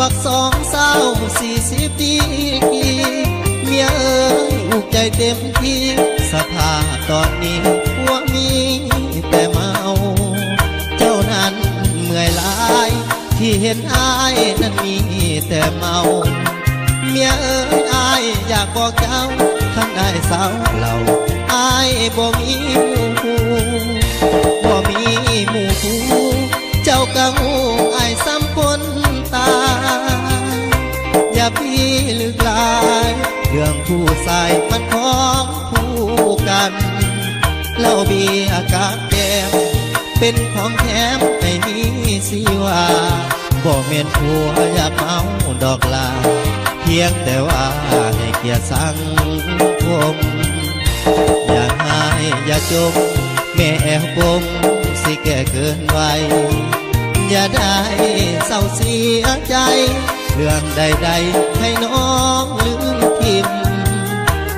บักสองเศร้าสี่สิบดีกีเมียเอ๋ยอุกใจเต็มที่สภาพตอนนี้ผัวมีแต่เมา เจ้านั้นเมื่อยหลาย ที่เห็นอายนั้นมีแต่เมา เมียเอ๋ยอายอยากบอกเจ้าท่านได้สาวเราอายบ่มีหมู่บ่มีหมู่คู่เจ้ากังหูอายซ้ำคน ตา อย่าพี่ลึกลาย เรื่องผู้ใส่มันของคู่กันเล้าเบียร์กากแก้มเป็นของแถมไม่มีสิว่าบ่เมนผัวอยากเมาดอกลา เพียงแต่ว่าให้เกียรติสังคมอย่าหายอย่าจมแม่แอบกลมสิแก่เกินไว อย่าได้เศร้าเสียใจ เรื่องใดๆให้น้องลืมทิม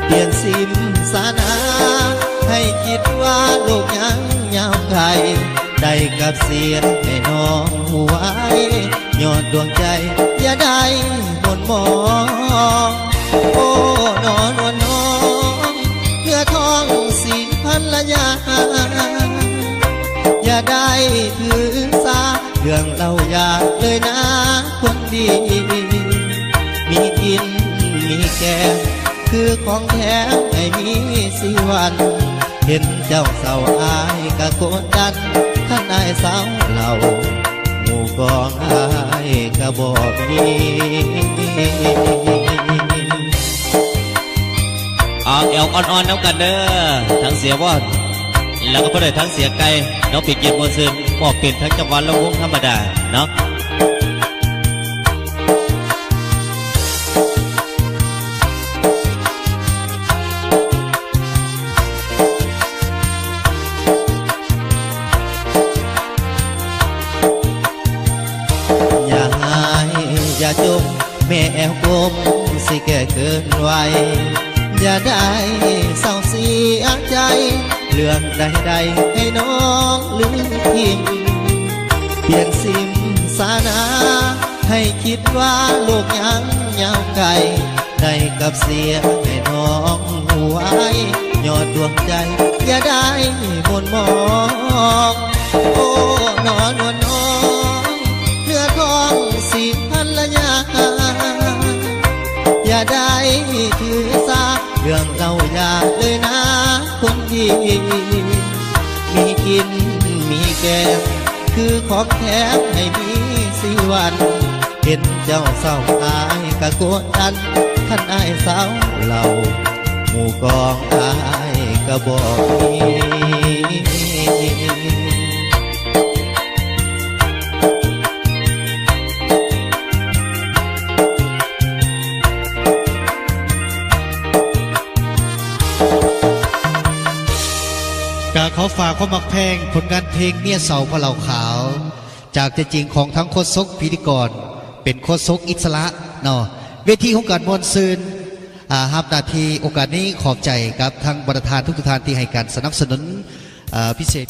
เปลี่ยนสิมสานาให้คิดว่าโลกยังยาวไกลได้กับเสียให้น้องหัวไวยอดดวงใจ อย่าได้หมนมองโอ้นอนวลน้องเนื้อทองสีพันละยาอย่าได้ถือ เรื่องเราอยากเลยนะคนดี มีกินมีแกงคือของแท้ไม่มีสิวัน เห็นเจ้าเศร้าอายกะโกดดันท่านนายสาวเราหมู่กองอายกะบอกมีเอาเอวอ่อนๆน้ำกันเด้อทั้งเสียบอดแล้วก็บ่ได้ทั้งเสียไก่ น้องปีเกียรติมวซืนบอกเป็นทั้งจังหวัดและวงธรรมดาเนาะอย่าหายอย่าจมแม่แอวกลมสิแก่เกินไวอย่าได้เศร้าเสียใจ เรื่องใดๆให้น้องลืมทิ้งเปลี่ยนสิมสานา ให้คิดว่าโลกยังยาวไกลได้กับเสียให้น้องหัวไยอดดวงใจ อย่าได้บนมอง โอ้นอนวลน้องเนื้อทองสีพันละยาอย่าได้ถือสาเรื่องเราอย่าเลยนะคนดี มีกินมีแกงคือของแถมให้มีสิวันเห็นเจ้าเศร้าอายกะโกดดันท่านอายสาวเราหมู่กองอายกะบอกมี ฝากความมักแพงผลงานเพลงเมียเสาพะเหล่าขาว จากใจจริงของทั้งโคศกพิธีกร เป็นโคศกอิสระเนาะเวทีของการมวลซืนอาฮับนาทีโอกาสนี้ขอบใจกับทางประธานทุกท่านที่ให้การสนับสนุนพิเศษ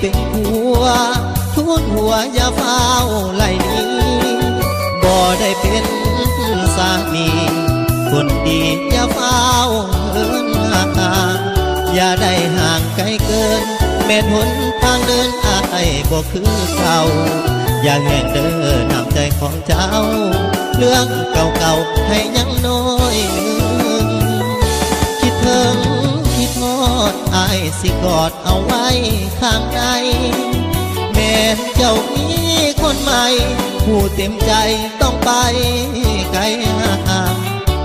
เป็นผัวทุนหัวอย่าเฝ้าไหลนี้บ่ได้เป็นสามีคนดีอย่าเฝ้าเหินห่างอย่าได้ห่างไกลเกิน แม่นหนทางเดินอายบ่คือเก่าอย่าแห่งเดินนำใจของเจ้า เรื่องเก่าๆให้ยัง สิกอดเอาไว้ข้างใน แม่นเจ้ามีคนใหม่ ผู้เต็มใจต้องไปไกลห่าง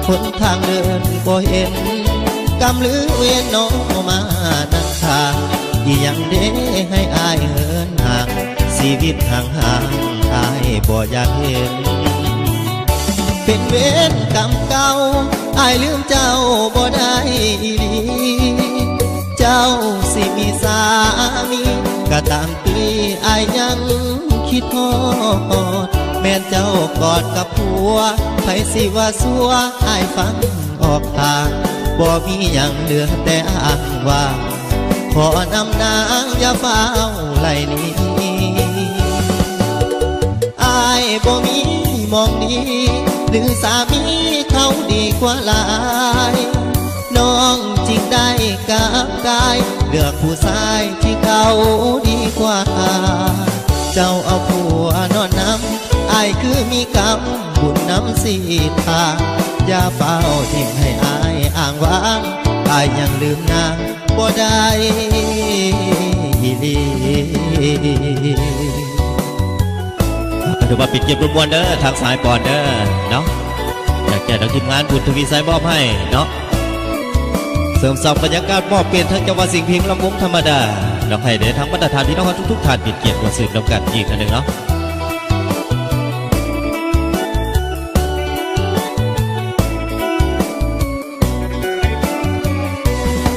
คนทางเดินบ่เห็นกำลือเวียนน้องมานั่งทางอีหยังเด้ให้อายเหินห่างชีวิตห่างห่างอายบ่อยากเห็น เป็นเวรกรรมเก่าอายลืมเจ้าบ่ได้อีหลี ตามปีอายยังคิดทอด แม่นเจ้ากอดกับผัวไผสิว่าสัวอายฟังออกทางบ่มีหยังเหลือแต่อ้างว่า ขอนำนางอย่าเฝ้าไหลนี้อายบ่มีมองดีหรือสามีเขาดีกว่าหลาย น้องจริงได้กับกาย เลือกผู้ชายที่เขาดีกว่า เจ้าเอาผัวนอนน้ำอายคือมีกรรมบุญน้ำสีทาอย่าเฝ้าทิ้งให้อายอ้างว้างอายยังลืมนางบ่ได้อีหลีก็ถือว่าปิดเก็บรวมวลเด้อทางสายปอนเด้อเนาะอยากแก่ทางทีมงานบุญทวีสายมอบให้เนาะ เสริมสร้างบรรยากาศมอบเปลี่ยนทั้งจังหวัดสิ่งพิงลำวงธรรมดาเราให้ได้ทั้งมาตรฐานที่น้องทุกๆทานปิดเกียรติกว่าสืบนำกันอีกอันหนึ่งเนาะ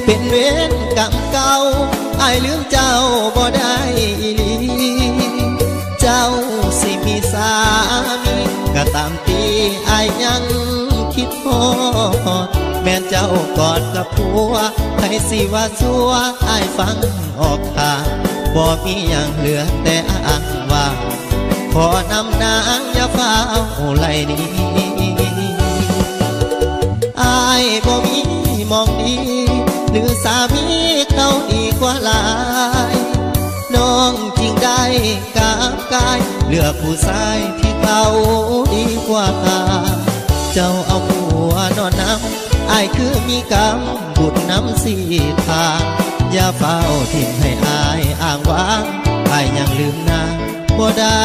เป็นเวรกรรมเก่าอายลืมเจ้าบ่ได้อีหลีเจ้าสิมีสามีก็ตามตีอายยัง ดพอดแม่นเจ้ากอดกับผัวใครสิว่าสัวอายฟังออกทางบ่มีหยังเหลือแต่อ้างว่างขอนำนางอย่าเฝ้าไหลหนี้อายบ่มีมองดีหรือสามีเขาดีกว่าหลายน้องจริงได้กับกาย เลือกผู้ชายที่เขาดีกว่า เจ้าเอาผัวนอนน้ำอายคือมีกรรมบุญน้ำสีทางอย่าเฝ้าทิ้งให้อายอ้างว้างอายยังลืมนางบ่ได้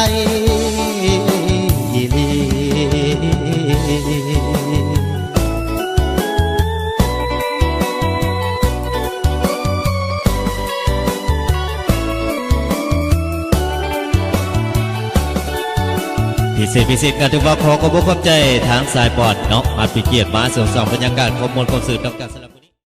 เศษพิเศษการถือว่าขอขอบคุณความใจทางสายปอดเนาะอาปิดเกียรติมาเสริมสองบรรยากาศขอมูลความสื่อนำกันสำหรับ